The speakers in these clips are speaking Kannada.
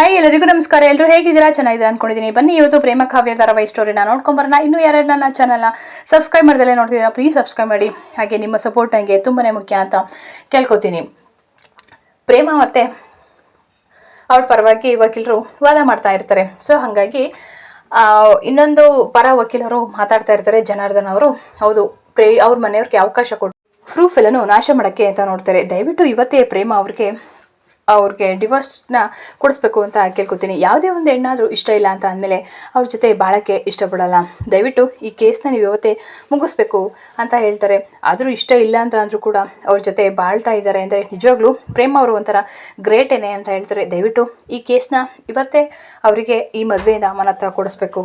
ಹಾಯ್ ಎಲ್ಲರಿಗೂ ನಮಸ್ಕಾರ. ಎಲ್ಲರೂ ಹೇಗಿದ್ದೀರಾ? ಚೆನ್ನಾಗಿದ್ದೀರಾ ಅನ್ಕೊಂಡಿದ್ದೀನಿ. ಬನ್ನಿ, ಇವತ್ತು ಪ್ರೇಮ ಕಾವ್ಯ ಧಾರಾವಾಹಿ ಸ್ಟೋರಿನ ನೋಡ್ಕೊಂಬರೋಣ. ಇನ್ನೂ ಯಾರ್ಯಾರು ನನ್ನ ಚಾನಲ್ನ ಸಬ್ಸ್ಕ್ರೈಬ್ ಮಾಡ್ದಲ್ಲೇ ನೋಡ್ತಿದ್ದೀರಾ ಪ್ಲೀಸ್ ಸಬ್ಸ್ಕ್ರೈಬ್ ಮಾಡಿ. ಹಾಗೆ ನಿಮ್ಮ ಸಪೋರ್ಟ್ ನನಗೆ ತುಂಬಾ ಮುಖ್ಯ ಅಂತ ಕೇಳ್ಕೊತೀನಿ. ಪ್ರೇಮ ಮತ್ತೆ ಅವ್ರ ಪರವಾಗಿ ವಕೀಲರು ವಾದ ಮಾಡ್ತಾ ಇರ್ತಾರೆ. ಸೊ ಹಾಗಾಗಿ ಇನ್ನೊಂದು ಪರ ವಕೀಲರು ಮಾತಾಡ್ತಾ ಇರ್ತಾರೆ, ಜನಾರ್ದನ್ ಅವರು. ಹೌದು, ಪ್ರೇ, ಅವ್ರ ಮನೆಯವ್ರಿಗೆ ಅವಕಾಶ ಕೊಟ್ಟು ಪ್ರೂಫ್ ಎಲ್ಲನೂ ನಾಶ ಮಾಡೋಕ್ಕೆ ಅಂತ ನೋಡ್ತಾರೆ. ದಯವಿಟ್ಟು ಇವತ್ತೇ ಪ್ರೇಮ ಅವ್ರಿಗೆ ಅವ್ರಿಗೆ ಡಿವೋರ್ಸ್ನ ಕೊಡಿಸ್ಬೇಕು ಅಂತ ಕೇಳ್ಕೊತೀನಿ. ಯಾವುದೇ ಒಂದು ಹೆಣ್ಣಾದರೂ ಇಷ್ಟ ಇಲ್ಲ ಅಂತ ಅಂದಮೇಲೆ ಅವ್ರ ಜೊತೆ ಬಾಳಕ್ಕೆ ಇಷ್ಟಪಡೋಲ್ಲ. ದಯವಿಟ್ಟು ಈ ಕೇಸ್ನ ನೀವು ಇವತ್ತೇ ಮುಗಿಸ್ಬೇಕು ಅಂತ ಹೇಳ್ತಾರೆ. ಆದರೂ ಇಷ್ಟ ಇಲ್ಲ ಅಂತ ಅಂದರೂ ಕೂಡ ಅವ್ರ ಜೊತೆ ಬಾಳ್ತಾ ಇದ್ದಾರೆ ಅಂದರೆ ನಿಜವಾಗ್ಲೂ ಪ್ರೇಮ ಅವರು ಒಂಥರ ಗ್ರೇಟೇನೆ ಅಂತ ಹೇಳ್ತಾರೆ. ದಯವಿಟ್ಟು ಈ ಕೇಸ್ನ ಇವತ್ತೇ ಅವರಿಗೆ ಈ ಮದುವೆಯಿಂದ ಮನತ್ತ ಕೊಡಿಸ್ಬೇಕು.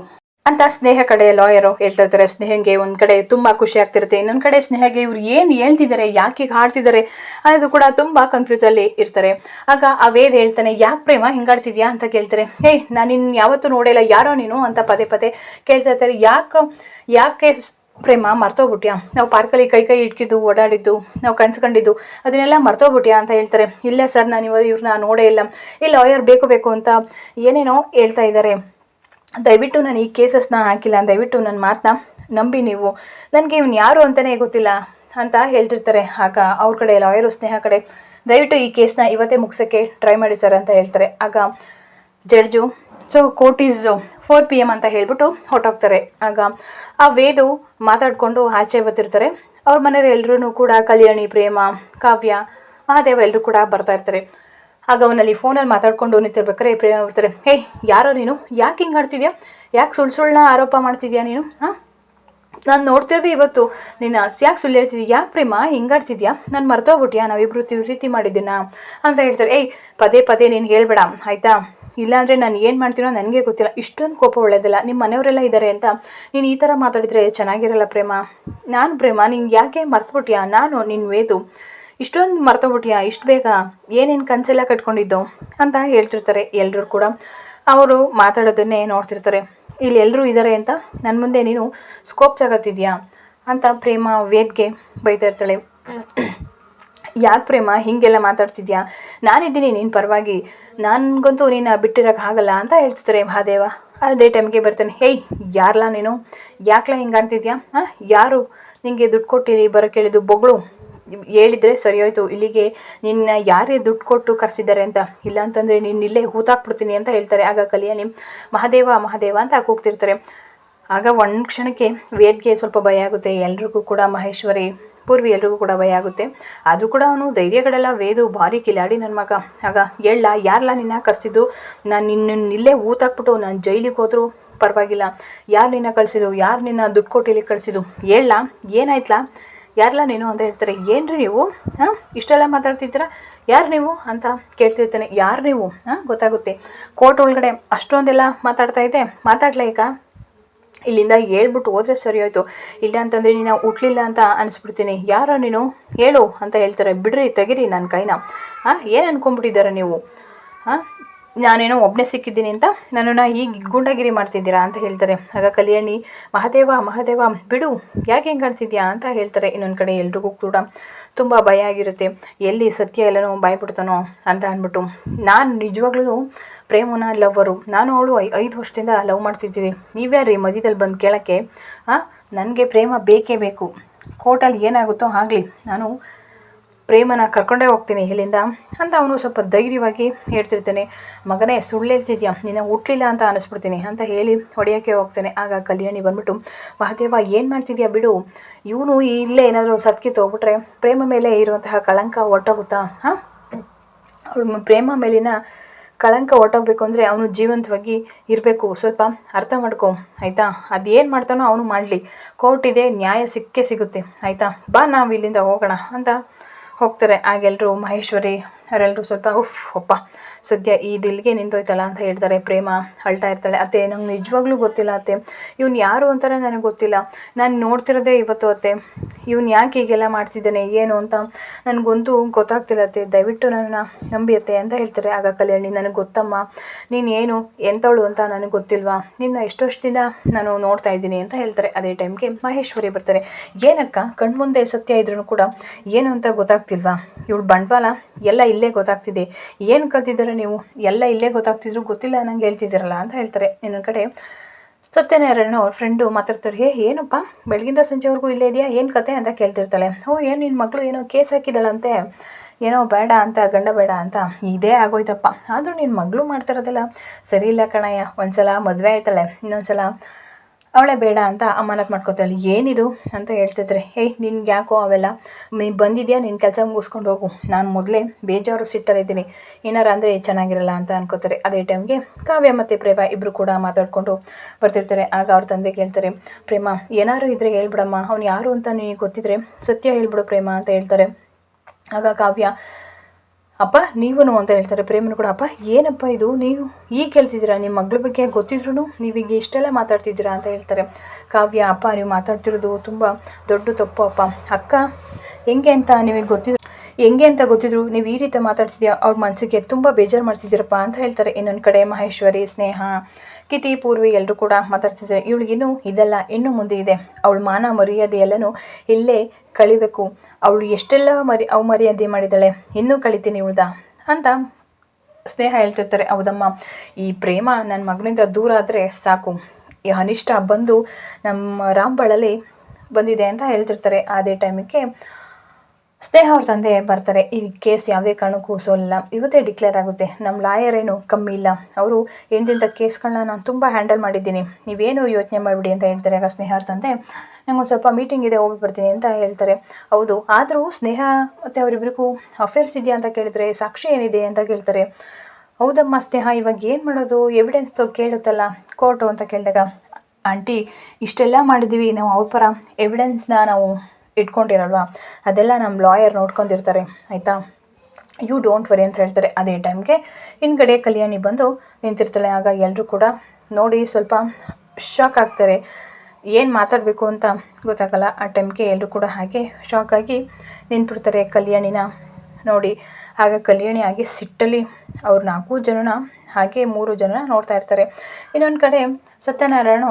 ಅಂತ ಸ್ನೇಹ ಕಡೆ ಲಾಯರು ಹೇಳ್ತಾ ಇರ್ತಾರೆ ಸ್ನೇಹಂಗೆ ಒಂದು ಕಡೆ ತುಂಬ ಖುಷಿ ಆಗ್ತಿರುತ್ತೆ, ಇನ್ನೊಂದು ಕಡೆ ಸ್ನೇಹಗೆ ಇವ್ರು ಏನು ಹೇಳ್ತಿದ್ದಾರೆ ಯಾಕೆ ಹಾಡ್ತಿದ್ದಾರೆ ಅನ್ನೋದು ಕೂಡ ತುಂಬ ಕನ್ಫ್ಯೂಸಲ್ಲಿ ಇರ್ತಾರೆ. ಆಗ ಆ ವೇದ ಹೇಳ್ತಾನೆ ಯಾಕೆ ಪ್ರೇಮ ಹಿಂಗಾಡ್ತಿದ್ಯಾ ಅಂತ ಕೇಳ್ತಾರೆ. ಹೇ, ನಾನು ನಿನ್ನ ಯಾವತ್ತೂ ನೋಡಿಲ್ಲ ಯಾರೋ ನೀನು ಅಂತ ಪದೇ ಪದೇ ಕೇಳ್ತಾ ಇರ್ತಾರೆ. ಯಾಕೆ ಯಾಕೆ ಪ್ರೇಮ ಮರ್ತೋಗ್ಬಿಟ್ಯಾ? ನಾವು ಪಾರ್ಕಲ್ಲಿ ಕೈ ಕೈ ಇಟ್ಕಿದ್ದು, ಓಡಾಡಿದ್ದು, ನಾವು ಕನ್ಸ್ಕೊಂಡಿದ್ದು ಅದನ್ನೆಲ್ಲ ಮರ್ತೋಗ್ಬಿಟ್ಯಾ ಅಂತ ಹೇಳ್ತಾರೆ. ಇಲ್ಲ ಸರ್, ನಾನು ಇವಾಗ ಇವ್ರನ್ನ ನೋಡೇ ಇಲ್ಲ. ಈ ಲಾಯರ್, ಬೇಕು ಬೇಕು ಅಂತ ಏನೇನೋ ಹೇಳ್ತಾ ಇದ್ದಾರೆ. ದಯವಿಟ್ಟು ನಾನು ಈ ಕೇಸಸ್ನ ಹಾಕಿಲ್ಲ. ದಯವಿಟ್ಟು ನನ್ನ ಮಾತನ್ನ ನಂಬಿ ನೀವು. ನನಗೆ ಇವ್ನು ಯಾರು ಅಂತಲೇ ಗೊತ್ತಿಲ್ಲ ಅಂತ ಹೇಳ್ತಿರ್ತಾರೆ. ಆಗ ಅವ್ರ ಕಡೆ, ಲಾಯರು, ಸ್ನೇಹ ಕಡೆ ದಯವಿಟ್ಟು ಈ ಕೇಸ್ನ ಇವತ್ತೇ ಮುಗಿಸೋಕ್ಕೆ ಟ್ರೈ ಮಾಡಿ ಸರ್ ಅಂತ ಹೇಳ್ತಾರೆ. ಆಗ judge, so court is four P M ಅಂತ ಹೇಳ್ಬಿಟ್ಟು ಹೊಟ್ಟೋಗ್ತಾರೆ ಆಗ ಆ ವೇದು ಮಾತಾಡಿಕೊಂಡು ಆಚೆ ಬರ್ತಿರ್ತಾರೆ. ಅವ್ರ ಮನೆಯವ್ರು ಕೂಡ ಕಲ್ಯಾಣಿ, ಪ್ರೇಮ, ಕಾವ್ಯ, ಮಹಾದೇವ ಎಲ್ಲರೂ ಕೂಡ ಬರ್ತಾ ಇರ್ತಾರೆ. ಆಗ ಅವನಲ್ಲಿ ಫೋನಲ್ಲಿ ಮಾತಾಡ್ಕೊಂಡು ನಿಂತಿರ್ಬೇಕಾರೆ ಪ್ರೇಮ ಬರ್ತಾರೆ, ಹೇ, ಯಾರೋ ನೀನು? ಯಾಕೆ ಹಿಂಗೆ ಆಡ್ತಿದ್ಯಾ? ಯಾಕೆ ಸುಳ್ಳು ಸುಳ್ಳನ್ನ ಆರೋಪ ಮಾಡ್ತಿದ್ಯಾ ನೀನು? ಹಾಂ? ನಾನು ನೋಡ್ತಿರೋದು ಇವತ್ತು. ನಿನ್ನ ಯಾಕೆ ಸುಳ್ಳು ಹೇಳ್ತಿದ್ಯಾ? ಯಾಕೆ ಪ್ರೇಮ ಹಿಂಗಾಡ್ತಿದ್ಯಾ ನಾನು ಮರ್ತೋಗ್ಬಿಟ್ಯಾ? ನಾವಿಬ್ರು ರೀತಿ ಮಾಡಿದ್ದೀನಾ ಅಂತ ಹೇಳ್ತಾರೆ. ಏಯ್, ಪದೇ ಪದೇ ನೀನು ಹೇಳ್ಬೇಡ, ಆಯಿತಾ? ಇಲ್ಲಾಂದರೆ ನಾನು ಏನು ಮಾಡ್ತೀನೋ ನನಗೆ ಗೊತ್ತಿಲ್ಲ. ಇಷ್ಟೊಂದು ಕೋಪ ಒಳ್ಳೇದಿಲ್ಲ. ನಿಮ್ಮ ಮನೆಯವರೆಲ್ಲ ಇದ್ದಾರೆ ಅಂತ. ನೀನು ಈ ಥರ ಮಾತಾಡಿದರೆ ಚೆನ್ನಾಗಿರಲ್ಲ ಪ್ರೇಮ. ನಾನು ಪ್ರೇಮ ನೀನು ಯಾಕೆ ಮರ್ತುಬಿಟ್ಯಾ? ನಾನು ನಿನ್ನ ವೇದು. ಇಷ್ಟೊಂದು ಮರ್ತೋಗ್ಬಿಟ್ಯಾ? ಇಷ್ಟು ಬೇಗ? ಏನೇನು ಕನಸೆಲ್ಲ ಕಟ್ಕೊಂಡಿದ್ದೋ? ಅಂತ ಹೇಳ್ತಿರ್ತಾರೆ ಎಲ್ಲರೂ ಕೂಡ. ಅವರು ಮಾತಾಡೋದನ್ನೇ ನೋಡ್ತಿರ್ತಾರೆ. ಇಲ್ಲಿ ಎಲ್ಲರೂ ಇದ್ದಾರೆ ಅಂತ ನನ್ನ ಮುಂದೆ ನೀನು ಸ್ಕೋಪ್ ತಗೋತಿದ್ಯಾ? ಅಂತ ಪ್ರೇಮ ವೇದ್ಗೆ ಬೈತಾ ಇರ್ತಾಳೆ. ಯಾಕೆ ಪ್ರೇಮ? ಹೀಗೆಲ್ಲ ಮಾತಾಡ್ತಿದ್ಯಾ? ನಾನಿದ್ದೀನಿ, ನೀನು ಪರವಾಗಿ. ನನಗಂತೂ ನೀನು ಬಿಟ್ಟಿರೋಕೆ ಆಗಲ್ಲ ಅಂತ ಹೇಳ್ತಿರ್ತಾರೆ ಮಹಾದೇವ. ಅದೇ ಟೈಮ್ಗೆ ಬರ್ತಾನೆ. ಹೇಯ್, ಯಾರ್ಲಾ ನೀನು? ಯಾಕ್ಲಾ ಹಿಂಗೆ ಅಂತಿದ್ಯಾ ಹಾಂ? ಯಾರು ನಿಂಗೆ ದುಡ್ಡು ಕೊಟ್ಟಿರಿ, ಬರೋ ಕೇಳಿದ್ದು ಬೊಗಳು? ಹೇಳಿದರೆ ಸರಿ ಹೋಯ್ತು. ಇಲ್ಲಿಗೆ ನಿನ್ನ ಯಾರೇ ದುಡ್ಡು ಕೊಟ್ಟು ಕರೆಸಿದ್ದಾರೆ ಅಂತ, ಇಲ್ಲ ಅಂತಂದರೆ ನೀನು ಇಲ್ಲೇ ಹೂತಾಕ್ಬಿಡ್ತೀನಿ ಅಂತ ಹೇಳ್ತಾರೆ. ಆಗ ಕಲ್ಯಾಣಿ, ಮಹಾದೇವ ಮಹಾದೇವ ಅಂತ ಕೂಗ್ತಿರ್ತಾರೆ ಆಗ ಒಂದು ಕ್ಷಣಕ್ಕೆ ವೇದ್ಗೆ ಸ್ವಲ್ಪ ಭಯ ಆಗುತ್ತೆ. ಎಲ್ರಿಗೂ ಕೂಡ ಮಹೇಶ್ವರಿ, ಪೂರ್ವಿ ಎಲ್ರಿಗೂ ಕೂಡ ಭಯ ಆಗುತ್ತೆ. ಆದರೂ ಕೂಡ ಅವನು ಧೈರ್ಯಗಳೆಲ್ಲ ವೇದು, ಭಾರಿ ಕಿಲಾಡಿ ನನ್ನ ಮಗ. ಆಗ ಹೇಳ ಯಾರಲ್ಲ ನಿನ್ನ ಕರೆಸಿದ್ದು? ನಾನು ನಿನ್ನ ಇಲ್ಲೇ ಊತಾಕ್ಬಿಟ್ಟು ನಾನು ಜೈಲಿಗೆ ಹೋದರೂ ಪರವಾಗಿಲ್ಲ. ಯಾರು ನಿನ್ನ ಕಳಿಸಿದ್ದು? ಯಾರು ನಿನ್ನ ದುಡ್ಡು ಕೊಟ್ಟಿಲಿ ಕಳಿಸಿದ್ದು? ಹೇಳ ಏನಾಯ್ತಲ್ಲ ಯಾರಲ್ಲ ನೀನು ಅಂತ ಹೇಳ್ತಾರೆ, ಏನ್ರಿ ನೀವು? ಹಾಂ? ಇಷ್ಟೆಲ್ಲ ಮಾತಾಡ್ತಿದ್ದೀರಾ? ಯಾರು ನೀವು? ಅಂತ ಕೇಳ್ತಿರ್ತಾನೆ. ಯಾರು ನೀವು? ಹಾಂ? ಗೊತ್ತಾಗುತ್ತೆ. ಕೋರ್ಟ್ ಒಳಗಡೆ ಅಷ್ಟೊಂದೆಲ್ಲ ಮಾತಾಡ್ತಾ ಇದ್ದೆ ಮಾತಾಡ್ಲಾ ಈಗ? ಇಲ್ಲಿಂದ ಹೇಳ್ಬಿಟ್ಟು ಹೋದ್ರೆ ಸರಿ ಹೋಯ್ತು. ಇಲ್ಲ ಅಂತಂದರೆ ನೀನು ಹುಟ್ಲಿಲ್ಲ ಅಂತ ಅನಿಸ್ಬಿಡ್ತೀನಿ. ಯಾರೋ ನೀನು? ಹೇಳು ಅಂತ ಹೇಳ್ತಾರೆ. ಬಿಡ್ರಿ, ತೆಗಿರಿ ನನ್ನ ಕೈನ. ಹಾಂ? ಏನು ಅನ್ಕೊಂಬಿಟ್ಟಿದ್ದಾರೆ ನೀವು? ಹಾಂ? ನಾನೇನೋ ಒಬ್ಬನೇ ಸಿಕ್ಕಿದ್ದೀನಿ ಅಂತ ನನ್ನನ್ನು ಹೀಗೆ ಗೂಂಡಗಿರಿ ಮಾಡ್ತಿದ್ದೀರಾ ಅಂತ ಹೇಳ್ತಾರೆ. ಆಗ ಕಲ್ಯಾಣಿ ಮಹಾದೇವ ಮಹಾದೇವ, ಬಿಡು, ಯಾಕೆ ಹೆಂಗೆ ಕಾಣ್ತಿದ್ಯಾ? ಅಂತ ಹೇಳ್ತಾರೆ. ಇನ್ನೊಂದು ಕಡೆ ಎಲ್ರಿಗೂ ಕೂಡ ತುಂಬ ಭಯ ಆಗಿರುತ್ತೆ. ಎಲ್ಲಿ ಸತ್ಯ ಎಲ್ಲನೋ ಭಯಪಡ್ತಾನೋ ಅಂತ ಅಂದ್ಬಿಟ್ಟು. ನಾನು ನಿಜವಾಗ್ಲೂ ಪ್ರೇಮನ ಲವ್ವರು. ನಾನು ಅವಳು ಐ, ಐದು ವರ್ಷದಿಂದ ಲವ್ ಮಾಡ್ತಿದ್ದೀವಿ. ನೀವ್ಯಾರೀ ಮಧ್ಯದಲ್ಲಿ ಬಂದು ಕೇಳೋಕ್ಕೆ? ನನಗೆ ಪ್ರೇಮ ಬೇಕೇ ಬೇಕು. ಕೋರ್ಟಲ್ಲಿ ಏನಾಗುತ್ತೋ ಆಗಲಿ. ನಾನು ಪ್ರೇಮನ ಕರ್ಕೊಂಡೇ ಹೋಗ್ತೀನಿ ಇಲ್ಲಿಂದ ಅಂತ ಅವನು ಸ್ವಲ್ಪ ಧೈರ್ಯವಾಗಿ ಹೇಳ್ತಿರ್ತಾನೆ, ಮಗನೇ, ಸುಳ್ಳು ಹೇಳ್ತಿದ್ಯಾ? ನಿನ್ನ ಹುಟ್ಟಲಿಲ್ಲ ಅಂತ ಅನಿಸ್ಬಿಡ್ತೀನಿ ಅಂತ ಹೇಳಿ ಹೊಡೆಯೋಕ್ಕೆ ಹೋಗ್ತಾನೆ. ಆಗ ಕಲ್ಯಾಣಿ ಬಂದ್ಬಿಟ್ಟು, ಮಹಾದೇವ, ಏನು ಮಾಡ್ತಿದ್ಯಾ ಬಿಡು? ಇವನು ಇಲ್ಲೇ ಏನಾದರೂ ಸತ್ಕಿ ಹೋಗ್ಬಿಟ್ರೆ ಪ್ರೇಮ ಮೇಲೆ ಇರುವಂತಹ ಕಳಂಕ ಹೊರ್ಟೋಗುತ್ತಾ ಹಾಂ? ಅವಳು ಪ್ರೇಮ ಮೇಲಿನ ಕಳಂಕ ಹೊರ್ಟೋಗ್ಬೇಕು ಅಂದರೆ ಅವನು ಜೀವಂತವಾಗಿ ಇರಬೇಕು. ಸ್ವಲ್ಪ ಅರ್ಥ ಮಾಡ್ಕೊ, ಆಯಿತಾ? ಅದೇನು ಮಾಡ್ತಾನೋ ಅವನು ಮಾಡಲಿ. ಕೋರ್ಟ್ ಇದೆ, ನ್ಯಾಯ ಸಿಕ್ಕೇ ಸಿಗುತ್ತೆ, ಆಯಿತಾ? ಬಾ ನಾವು ಇಲ್ಲಿಂದ ಹೋಗೋಣ ಅಂತ ಹೋಗ್ತಾರೆ. ಆಗೆಲ್ಲರೂ ಮಹೇಶ್ವರಿ ಅವರೆಲ್ಲರೂ ಸ್ವಲ್ಪ ಉಫ್ ಅಪ್ಪ ಸದ್ಯ ಈ ದಿಲ್ಗೆ ನಿಂತೋಯ್ತಲ್ಲ ಅಂತ ಹೇಳ್ತಾರೆ. ಪ್ರೇಮ ಅಳ್ತಾ ಇರ್ತಾಳೆ. ಅತ್ತೆ, ನಂಗೆ ನಿಜವಾಗ್ಲೂ ಗೊತ್ತಿಲ್ಲ ಅತ್ತೆ. ಇವ್ನು ಯಾರು ಅಂತಾರೆ ನನಗೆ ಗೊತ್ತಿಲ್ಲ. ನಾನು ನೋಡ್ತಿರೋದೇ ಇವತ್ತು ಅತ್ತೆ. ಇವ್ನು ಯಾಕೆ ಹೀಗೆಲ್ಲ ಮಾಡ್ತಿದ್ದಾನೆ? ಏನು ಅಂತ ನನಗಂತೂ ಗೊತ್ತಾಗ್ತಿಲ್ಲ ಅತ್ತೆ. ದಯವಿಟ್ಟು ನನ್ನ ನಂಬಿ ಅತ್ತೆ ಅಂತ ಹೇಳ್ತಾರೆ. ಆಗ ಕಲ್ಯಾಣಿ, ನನಗೆ ಗೊತ್ತಮ್ಮ. ನೀನು ಏನು? ಎಂಥವಳು ಅಂತ ನನಗೆ ಗೊತ್ತಿಲ್ವಾ? ನಿನ್ನ ಎಷ್ಟೊಷ್ಟು ದಿನ ನಾನು ನೋಡ್ತಾ ಇದ್ದೀನಿ ಅಂತ ಹೇಳ್ತಾರೆ. ಅದೇ ಟೈಮ್ಗೆ ಮಹೇಶ್ವರಿ ಬರ್ತಾರೆ. ಏನಕ್ಕ? ಕಣ್ಮುಂದೆ ಸತ್ಯ ಇದ್ರೂ ಕೂಡ ಏನು ಅಂತ ಗೊತ್ತಾಗ್ತಿಲ್ವಾ? ಇವಳು ಬಂಡವಾಳ ಎಲ್ಲ ಇಲ್ಲೇ ಗೊತ್ತಾಗ್ತಿದೆ. ಏನು ಕಲ್ತಿದ್ದಾರೆ ನೀವು ಎಲ್ಲ ಇಲ್ಲೇ ಗೊತ್ತಾಗ್ತಿದ್ರು ಗೊತ್ತಿಲ್ಲ ನಂಗೆ ಹೇಳ್ತಿದ್ದೀರಲ್ಲ ಅಂತ ಹೇಳ್ತಾರೆ. ಇನ್ನೊಂದು ಕಡೆ ಸತ್ಯನಾರಾಯಣ ಅವ್ರ ಫ್ರೆಂಡು ಮಾತಾಡ್ತಾರೆ, ಹೇ, ಏನಪ್ಪ? ಬೆಳಗಿಂದ ಸಂಜೆವರೆಗೂ ಇಲ್ಲೇ ಇದೆಯಾ? ಏನು ಕತೆ? ಅಂತ ಕೇಳ್ತಿರ್ತಾಳೆ. ಓ, ಏನು ನಿನ್ನ ಮಗಳು ಏನೋ ಕೇಸ್ ಹಾಕಿದ್ದಾಳಂತೆ ಏನೋ ಬೇಡ ಅಂತ, ಗಂಡ ಬೇಡ ಅಂತ? ಇದೇ ಆಗೋಯ್ತಪ್ಪ. ಆದರೂ ನಿನ್ನ ಮಗಳು ಮಾಡ್ತಿರೋದಲ್ಲ ಸರಿ ಇಲ್ಲ ಕಣಯ್ಯ. ಒಂದ್ಸಲ ಮದುವೆ ಆಯ್ತಾಳೆ. ಇನ್ನೊಂದ್ಸಲ ಅವಳೇ ಬೇಡ ಅಂತ ಅಮಾನತ್ ಮಾಡ್ಕೋತಾಳೆ. ಏನಿದು ಅಂತ ಹೇಳ್ತಿದ್ರೆ ಏಯ್ ನಿನ್ಗೆ ಯಾಕೋ ಅವೆಲ್ಲ? ನೀ ಬಂದಿದ್ಯಾ? ನಿನ್ನ ಕೆಲಸ ಮುಗಿಸ್ಕೊಂಡು ಹೋಗು. ನಾನು ಮೊದಲೇ ಬೇಜಾರು ಸಿಟ್ಟಲ್ಲಿದ್ದೀನಿ ಏನಾರು ಅಂದರೆ ಚೆನ್ನಾಗಿರಲ್ಲ ಅಂತ ಅನ್ಕೋತಾರೆ. ಅದೇ ಟೈಮ್ಗೆ ಕಾವ್ಯ ಮತ್ತು ಪ್ರೇಮ ಇಬ್ಬರು ಕೂಡ ಮಾತಾಡಿಕೊಂಡು ಬರ್ತಿರ್ತಾರೆ. ಆಗ ಅವ್ರ ತಂದೆ ಕೇಳ್ತಾರೆ, ಪ್ರೇಮ, ಏನಾರು ಇದ್ದರೆ ಹೇಳ್ಬಿಡಮ್ಮ. ಅವ್ನು ಯಾರು ಅಂತ ನಿನಗೆ ಗೊತ್ತಿದ್ರೆ ಸತ್ಯ ಹೇಳ್ಬಿಡು ಪ್ರೇಮ ಅಂತ ಹೇಳ್ತಾರೆ. ಆಗ ಕಾವ್ಯ ಅಪ್ಪ ನೀವೂ ಅಂತ ಹೇಳ್ತಾರೆ, ಪ್ರೇಮನು ಕೂಡ, ಅಪ್ಪ, ಏನಪ್ಪ ಇದು? ನೀವು ಈಗ ಕೇಳ್ತಿದ್ದೀರಾ? ನಿಮ್ಮ ಮಗಳ ಬಗ್ಗೆ ಗೊತ್ತಿದ್ರು ನೀವೀಗ ಇಷ್ಟೆಲ್ಲ ಮಾತಾಡ್ತಿದ್ದೀರಾ? ಅಂತ ಹೇಳ್ತಾರೆ. ಕಾವ್ಯ, ಅಪ್ಪ, ನೀವು ಮಾತಾಡ್ತಿರೋದು ತುಂಬ ದೊಡ್ಡ ತಪ್ಪು, ಅಪ್ಪ. ಅಕ್ಕ, ಹೆಂಗೆ ಅಂತ ನಿಮಗೆ ಗೊತ್ತಿದ್ರು ಹೆಂಗೆ ಅಂತ ಗೊತ್ತಿದ್ರು? ನೀವು ಈ ರೀತಿ ಮಾತಾಡ್ತಿದ್ಯಾ? ಅವ್ರ ಮನಸ್ಸಿಗೆ ತುಂಬ ಬೇಜಾರು ಮಾಡ್ತಿದ್ದೀರಪ್ಪ ಅಂತ ಹೇಳ್ತಾರೆ. ಇನ್ನೊಂದು ಕಡೆ ಮಹೇಶ್ವರಿ, ಸ್ನೇಹ, ಕಿಟಿ, ಪೂರ್ವಿ ಎಲ್ಲರೂ ಕೂಡ ಮಾತಾಡ್ತಿದ್ದಾರೆ. ಇವಳಿಗಿನ್ನೂ ಇದೆಲ್ಲ ಇನ್ನೂ ಮುಂದೆ ಇದೆ. ಅವಳು ಮಾನ, ಮರ್ಯಾದೆ ಎಲ್ಲನೂ ಇಲ್ಲೇ ಕಳಿಬೇಕು. ಅವಳು ಎಷ್ಟೆಲ್ಲ ಮರಿ ಅವು ಮರ್ಯಾದೆ ಮಾಡಿದ್ದಾಳೆ, ಇನ್ನೂ ಕಳಿತೀನಿ ಇವಳ್ದ ಅಂತ ಸ್ನೇಹ ಹೇಳ್ತಿರ್ತಾರೆ. ಹೌದಮ್ಮ, ಈ ಪ್ರೇಮ ನನ್ನ ಮಗನಿಂದ ದೂರ ಆದರೆ ಸಾಕು. ಈ ಅನಿಷ್ಟ ಬಂದು ನಮ್ಮ ರಾಂಬಳಲ್ಲಿ ಬಂದಿದೆ ಅಂತ ಹೇಳ್ತಿರ್ತಾರೆ. ಅದೇ ಟೈಮಿಗೆ ಸ್ನೇಹ ಅವ್ರ ತಂದೆ ಬರ್ತಾರೆ. ಈ ಕೇಸ್ ಯಾವುದೇ ಕಾರಣಕ್ಕೂ ಸೋಲಿಲ್ಲ. ಇವತ್ತೇ ಡಿಕ್ಲೇರ್ ಆಗುತ್ತೆ. ನಮ್ಮ ಲಾಯರ್ ಏನು ಕಮ್ಮಿ ಇಲ್ಲ. ಅವರು ಎಂತೆಂಥ ಕೇಸ್ಗಳನ್ನ ನಾನು ತುಂಬ ಹ್ಯಾಂಡಲ್ ಮಾಡಿದ್ದೀನಿ. ನೀವೇನು ಯೋಚನೆ ಮಾಡಿಬಿಡಿ ಅಂತ ಹೇಳ್ತಾರೆ. ಆಗ ಸ್ನೇಹ ಅವ್ರ ತಂದೆ, ನಂಗೆ ಒಂದು ಸ್ವಲ್ಪ ಮೀಟಿಂಗ್ ಇದೆ, ಹೋಗಿ ಬರ್ತೀನಿ ಅಂತ ಹೇಳ್ತಾರೆ. ಹೌದು. ಆದರೂ ಸ್ನೇಹ ಮತ್ತು ಅವರಿಬ್ಬರಿಗೂ ಅಫೇರ್ಸ್ ಇದೆಯಾ ಅಂತ ಕೇಳಿದರೆ ಸಾಕ್ಷಿ ಏನಿದೆ ಅಂತ ಕೇಳ್ತಾರೆ. ಹೌದಮ್ಮ ಸ್ನೇಹ, ಇವಾಗ ಏನು ಮಾಡೋದು? ಎವಿಡೆನ್ಸ್ ಕೇಳುತ್ತಲ್ಲ ಕೋರ್ಟು ಅಂತ ಕೇಳಿದಾಗ, ಆಂಟಿ, ಇಷ್ಟೆಲ್ಲ ಮಾಡಿದ್ದೀವಿ. ನಾವು ಅವ್ರ ಎವಿಡೆನ್ಸ್ನ ನಾವು ಇಟ್ಕೊಂಡಿರಲ್ವಾ? ಅದೆಲ್ಲ ನಮ್ಮ ಲಾಯರ್ ನೋಡ್ಕೊಂಡಿರ್ತಾರೆ, ಆಯಿತಾ? ಯು ಡೋಂಟ್ ವರಿ ಅಂತ ಹೇಳ್ತಾರೆ. ಅದೇ ಟೈಮ್ಗೆ ಹಿಂದ್ಗಡೆ ಕಲ್ಯಾಣಿ ಬಂದು ನಿಂತಿರ್ತಾಳೆ. ಆಗ ಎಲ್ಲರೂ ಕೂಡ ನೋಡಿ ಸ್ವಲ್ಪ ಶಾಕ್ ಆಗ್ತಾರೆ. ಏನು ಮಾತಾಡಬೇಕು ಅಂತ ಗೊತ್ತಾಗಲ್ಲ. ಆ ಟೈಮ್ಗೆ ಎಲ್ಲರೂ ಕೂಡ ಹಾಗೆ ಶಾಕ್ ಆಗಿ ನಿಂತ್ಬಿಡ್ತಾರೆ ಕಲ್ಯಾಣಿನ ನೋಡಿ. ಆಗ ಕಲ್ಯಾಣಿ ಆಗಿ ಸಿಟ್ಟಲ್ಲಿ ಅವ್ರು ನಾಲ್ಕು ಜನನ ಹಾಗೆ ಮೂರು ಜನನ ನೋಡ್ತಾ ಇರ್ತಾರೆ. ಇನ್ನೊಂದು ಕಡೆ ಸತ್ಯನಾರಾಯಣ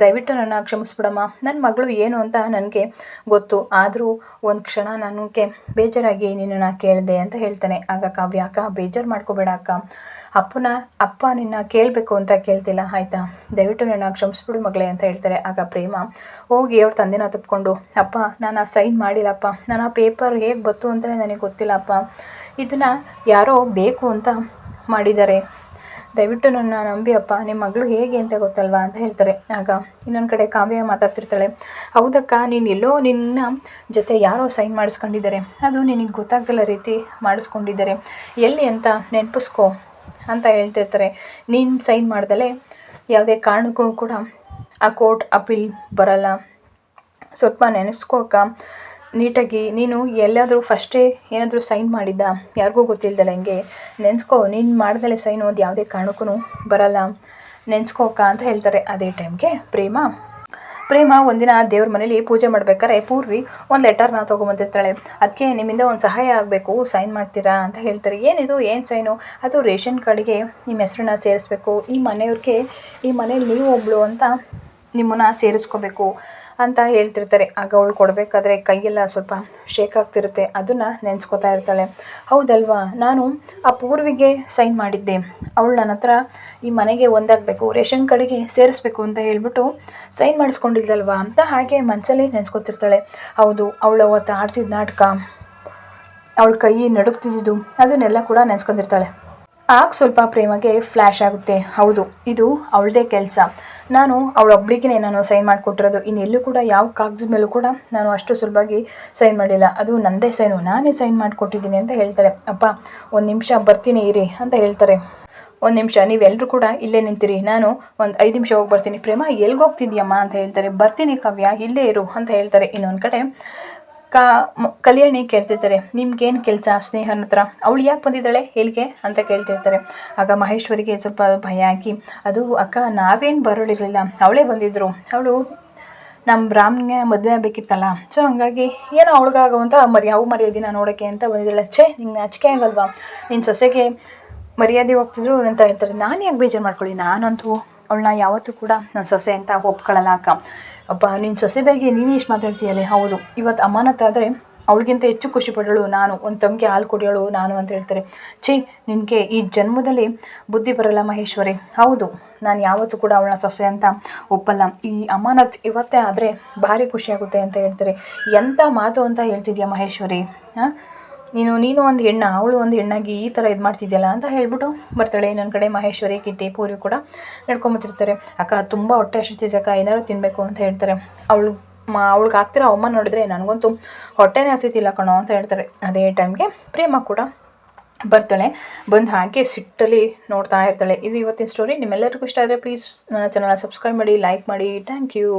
ದಯವಿಟ್ಟು ನನ್ನ ಕ್ಷಮಿಸ್ಬಿಡಮ್ಮ. ನನ್ನ ಮಗಳು ಏನು ಅಂತ ನನಗೆ ಗೊತ್ತು. ಆದರೂ ಒಂದು ಕ್ಷಣ ನನಗೆ ಬೇಜಾರಾಗಿ ನಿನ್ನನ್ನು ಕೇಳಿದೆ ಅಂತ ಹೇಳ್ತಾನೆ. ಆಗ ಕಾವ್ಯ, ಅಕ್ಕ, ಬೇಜಾರು ಮಾಡ್ಕೋಬೇಡ ಅಕ್ಕ. ಅಪ್ಪನ, ಅಪ್ಪ ನಿನ್ನ ಕೇಳಬೇಕು ಅಂತ ಕೇಳ್ತಿಲ್ಲ, ಆಯಿತಾ? ದಯವಿಟ್ಟು ನನ್ನ ಕ್ಷಮಿಸ್ಬಿಡು ಮಗಳೇ ಅಂತ ಹೇಳ್ತಾರೆ. ಆಗ ಪ್ರೇಮ ಹೋಗಿ ಅವ್ರ ತಂದೆನ ತಪ್ಕೊಂಡು, ಅಪ್ಪ, ನಾನು ಸೈನ್ ಮಾಡಿಲ್ಲಪ್ಪ. ನಾನು ಆ ಪೇಪರ್ ಹೇಗೆ ಬತ್ತು ಅಂತಲೇ ನನಗೆ ಗೊತ್ತಿಲ್ಲಪ್ಪ. ಇದನ್ನು ಯಾರೋ ಬೇಕು ಅಂತ ಮಾಡಿದ್ದಾರೆ. ದಯವಿಟ್ಟು ನನ್ನ ನಂಬಿ ಅಪ್ಪ ನಿಮ್ಮ ಮಗಳು ಹೇಗೆ ಅಂತ ಗೊತ್ತಲ್ವಾ ಅಂತ ಹೇಳ್ತಾರೆ. ಆಗ ಇನ್ನೊಂದು ಕಡೆ ಕಾವ್ಯ ಮಾತಾಡ್ತಿರ್ತಾಳೆ, ಹೌದಕ್ಕ, ನೀನು ಎಲ್ಲೋ ನಿನ್ನ ಜೊತೆ ಯಾರೋ ಸೈನ್ ಮಾಡಿಸ್ಕೊಂಡಿದ್ದಾರೆ. ಅದು ನಿನಗೆ ಗೊತ್ತಾಗ್ದಲ್ಲ ರೀತಿ ಮಾಡಿಸ್ಕೊಂಡಿದ್ದಾರೆ. ಎಲ್ಲಿ ಅಂತ ನೆನಪಿಸ್ಕೋ ಅಂತ ಹೇಳ್ತಿರ್ತಾರೆ. ನೀನು ಸೈನ್ ಮಾಡ್ದಲೇ ಯಾವುದೇ ಕಾರಣಕ್ಕೂ ಕೂಡ ಆ ಕೋರ್ಟ್ ಅಪೀಲ್ ಬರಲ್ಲ. ಸ್ವಲ್ಪ ನೆನೆಸ್ಕೋಕ ನೀಟಾಗಿ ನೀನು ಎಲ್ಲಾದರೂ ಫಸ್ಟೇ ಏನಾದರೂ ಸೈನ್ ಮಾಡಿದ್ದ? ಯಾರಿಗೂ ಗೊತ್ತಿಲ್ದಲ್ಲ ಹಂಗೆ? ನೆನೆಸ್ಕೋ, ನೀನು ಮಾಡ್ದಲೆ ಸೈನು ಒಂದು ಯಾವುದೇ ಕಾರಣಕ್ಕೂ ಬರಲ್ಲ. ನೆನೆಸ್ಕೋಕ ಅಂತ ಹೇಳ್ತಾರೆ ಅದೇ ಟೈಮ್ಗೆ ಪ್ರೇಮ. ಪ್ರೇಮ ಒಂದಿನ ದೇವ್ರ ಮನೇಲಿ ಪೂಜೆ ಮಾಡ್ಬೇಕಾದ್ರೆ ಪೂರ್ವಿ ಒಂದು ಲೆಟರ್ನ ತೊಗೊಂಬಂದಿರ್ತಾಳೆ. ಅದಕ್ಕೆ ನಿಮ್ಮಿಂದ ಒಂದು ಸಹಾಯ ಆಗಬೇಕು ಸೈನ್ ಮಾಡ್ತೀರಾ ಅಂತ ಹೇಳ್ತಾರೆ. ಏನಿದು, ಏನು ಸೈನು ಅದು ರೇಷನ್ ಕಾರ್ಡಿಗೆ ನಿಮ್ಮ ಹೆಸ್ರನ್ನ ಸೇರಿಸ್ಬೇಕು. ಈ ಮನೆಯವ್ರಿಗೆ, ಈ ಮನೇಲಿ ನೀವು ಒಬ್ಳು ಅಂತ ನಿಮ್ಮನ್ನ ಸೇರಿಸ್ಕೋಬೇಕು. ಅಂತ ಹೇಳ್ತಿರ್ತಾರೆ. ಆಗ ಅವಳು ಕೊಡಬೇಕಾದ್ರೆ ಕೈಯೆಲ್ಲ ಸ್ವಲ್ಪ ಶೇಕ್ ಆಗ್ತಿರುತ್ತೆ. ಅದನ್ನು ನೆನೆಸ್ಕೋತಾ ಇರ್ತಾಳೆ. ಹೌದಲ್ವಾ? ನಾನು ಆ ಪೂರ್ವಿಗೆ ಸೈನ್ ಮಾಡಿದ್ದೆ. ಅವಳು ನನ್ನ ಹತ್ರ ಈ ಮನೆಗೆ ಒಂದಾಗಬೇಕು, ರೇಷನ್ ಕಡೆಗೆ ಸೇರಿಸ್ಬೇಕು ಅಂತ ಹೇಳ್ಬಿಟ್ಟು ಸೈನ್ ಮಾಡಿಸ್ಕೊಂಡಿದ್ದಲ್ವಾ ಅಂತ ಹಾಗೆ ಮನಸ್ಸಲ್ಲಿ ನೆನೆಸ್ಕೊತಿರ್ತಾಳೆ. ಹೌದು, ಅವಳು ಅವತ್ತು ಆಡ್ತಿದ್ದ ನಾಟಕ, ಅವಳ ಕೈ ನಡುಗ್ತಿದ್ದು ಅದನ್ನೆಲ್ಲ ಕೂಡ ನೆನೆಸ್ಕೊಂಡಿರ್ತಾಳೆ. ಆಗ ಸ್ವಲ್ಪ ಪ್ರೇಮಗೆ ಫ್ಲ್ಯಾಶ್ ಆಗುತ್ತೆ. ಹೌದು, ಇದು ಅವಳದೇ ಕೆಲಸ. ನಾನು ಅವಳೊಬ್ಳಿಗೆ ನಾನು ಸೈನ್ ಮಾಡಿಕೊಟ್ಟಿರೋದು. ಇನ್ನೆಲ್ಲೂ ಕೂಡ ಯಾವ ಕಾಗದದ ಮೇಲೂ ಕೂಡ ನಾನು ಅಷ್ಟು ಸುಲಭವಾಗಿ ಸೈನ್ ಮಾಡಿಲ್ಲ. ಅದು ನನ್ನದೇ ಸೈನು ನಾನೇ ಸೈನ್ ಮಾಡಿಕೊಟ್ಟಿದ್ದೀನಿ ಅಂತ ಹೇಳ್ತಾರೆ. ಅಪ್ಪ, ಒಂದು ನಿಮಿಷ ಬರ್ತೀನಿ ಇರಿ ಅಂತ ಹೇಳ್ತಾರೆ. ಒಂದು ನಿಮಿಷ ನೀವೆಲ್ಲರೂ ಕೂಡ ಇಲ್ಲೇ ನಿಂತಿರಿ. ನಾನು ಒಂದು ಐದು ನಿಮಿಷ ಹೋಗಿ ಬರ್ತೀನಿ. ಪ್ರೇಮ, ಎಲ್ಗೆ ಹೋಗ್ತಿದ್ಯಮ್ಮ ಅಂತ ಹೇಳ್ತಾರೆ. ಬರ್ತೀನಿ ಕಾವ್ಯ, ಇಲ್ಲೇ ಇರು ಅಂತ ಹೇಳ್ತಾರೆ. ಇನ್ನೊಂದು ಕಡೆ ಕಾ ಕಲ್ಯಾಣಿ ಕೇಳ್ತಿರ್ತಾರೆ, ನಿಮ್ಗೇನು ಕೆಲಸ ಸ್ನೇಹನ ಹತ್ರ? ಅವಳು ಯಾಕೆ ಬಂದಿದ್ದಾಳೆ? ಹೇಳಿಕೆ ಅಂತ ಕೇಳ್ತಿರ್ತಾರೆ. ಆಗ ಮಹೇಶ್ವರಿಗೆ ಸ್ವಲ್ಪ ಭಯ ಆಗಿ, ಅದು ಅಕ್ಕ, ನಾವೇನು ಬರೋಳಿರಲಿಲ್ಲ. ಅವಳೇ ಬಂದಿದ್ದರು ಅವಳು ನಮ್ಮ ರಾಮ್ಗೆ ಮದುವೆ ಆಗಬೇಕಿತ್ತಲ್ಲ. ಸೊ ಹಂಗಾಗಿ ಏನೋ ಅವಳಿಗಾಗುವಂಥ ಮರಿ ಅವು ಮರ್ಯಾದಿನ ನೋಡೋಕ್ಕೆ ಅಂತ ಬಂದಿದ್ದಾಳೆ. ಛೇ, ನಿಂಗೆ ನಾಚಿಕೆ ಆಗಲ್ವಾ? ನಿನ್ನ ಸೊಸೆಗೆ ಮರ್ಯಾದೆ ಹೋಗ್ತಿದ್ರು ಅಂತ ಹೇಳ್ತಾರೆ. ನಾನು ಯಾಕೆ ಬೇಜಾರು ಮಾಡ್ಕೊಳ್ಳಿ? ನಾನಂತೂ ಅವಳನ್ನ ಯಾವತ್ತೂ ಕೂಡ ನನ್ನ ಸೊಸೆ ಅಂತ ಒಪ್ಕೊಳ್ಳಲ್ಲ ಅಕ್ಕ. ಅಪ್ಪ ನಿನ್ನ ಸೊಸೆ ಬಗ್ಗೆ ನೀನು ಇಷ್ಟು ಮಾತಾಡ್ತೀಯಲ್ಲ ಹೌದು. ಇವತ್ತು ಅಮಾನತಾದರೆ ಅವಳಿಗಿಂತ ಹೆಚ್ಚು ಖುಷಿ ಪಡೋಳು ನಾನು. ಒಂದು ತಮಗೆ ಹಾಲು ಕುಡಿಯೋಳು ನಾನು ಅಂತ ಹೇಳ್ತಾರೆ. ಛೀ, ನಿನಗೆ ಈ ಜನ್ಮದಲ್ಲಿ ಬುದ್ಧಿ ಬರಲ್ಲ ಮಹೇಶ್ವರಿ. ಹೌದು, ನಾನು ಯಾವತ್ತೂ ಕೂಡ ಅವಳ ಸೊಸೆ ಅಂತ ಒಪ್ಪಲ್ಲ. ಈ ಅಮಾನತ್ ಇವತ್ತೇ ಆದರೆ ಭಾರಿ ಖುಷಿಯಾಗುತ್ತೆ ಅಂತ ಹೇಳ್ತಾರೆ. ಎಂಥ ಮಾತು ಅಂತ ಹೇಳ್ತಿದ್ಯಾ ಮಹೇಶ್ವರಿ? ಹಾಂ? ನೀನು ನೀನು ಒಂದು ಹೆಣ್ಣ, ಅವಳು ಒಂದು ಹೆಣ್ಣಾಗಿ ಈ ಥರ ಇದು ಮಾಡ್ತಿದ್ಯಲ್ಲ ಅಂತ ಹೇಳ್ಬಿಟ್ಟು ಬರ್ತಾಳೆ. ನನ್ನ ಕಡೆ ಮಹೇಶ್ವರಿ, ಕಿಟ್ಟಿ, ಪೂರಿ ಕೂಡ ನಡ್ಕೊಂಬತ್ತಿರ್ತಾರೆ ಅಕ್ಕ, ತುಂಬ ಹೊಟ್ಟೆ ಹಸಿತಿದೆ ಅಕ್ಕ, ಏನಾದ್ರು ತಿನ್ನಬೇಕು ಅಂತ ಹೇಳ್ತಾರೆ. ಅವಳು, ಮಾ, ಅವ್ಳಿಗೆ ಆಗ್ತಿರೋ ಅವಮಾನ ನೋಡಿದ್ರೆ ನನಗಂತೂ ಹೊಟ್ಟೆನೇ ಹಸಿತಿಲ್ಲ ಕಣೋ ಅಂತ ಹೇಳ್ತಾರೆ. ಅದೇ ಟೈಮ್ಗೆ ಪ್ರೇಮ ಕೂಡ ಬರ್ತಾಳೆ. ಬಂದು ಹಾಗೆ ಸಿಟ್ಟಲ್ಲಿ ನೋಡ್ತಾ ಇರ್ತಾಳೆ. ಇದು ಇವತ್ತಿನ ಸ್ಟೋರಿ ನಿಮ್ಮೆಲ್ಲರಿಗೂ ಇಷ್ಟ ಆದರೆ ಪ್ಲೀಸ್ ನನ್ನ ಚಾನಲ್ ಸಬ್ಸ್ಕ್ರೈಬ್ ಮಾಡಿ ಲೈಕ್ ಮಾಡಿ. Thank you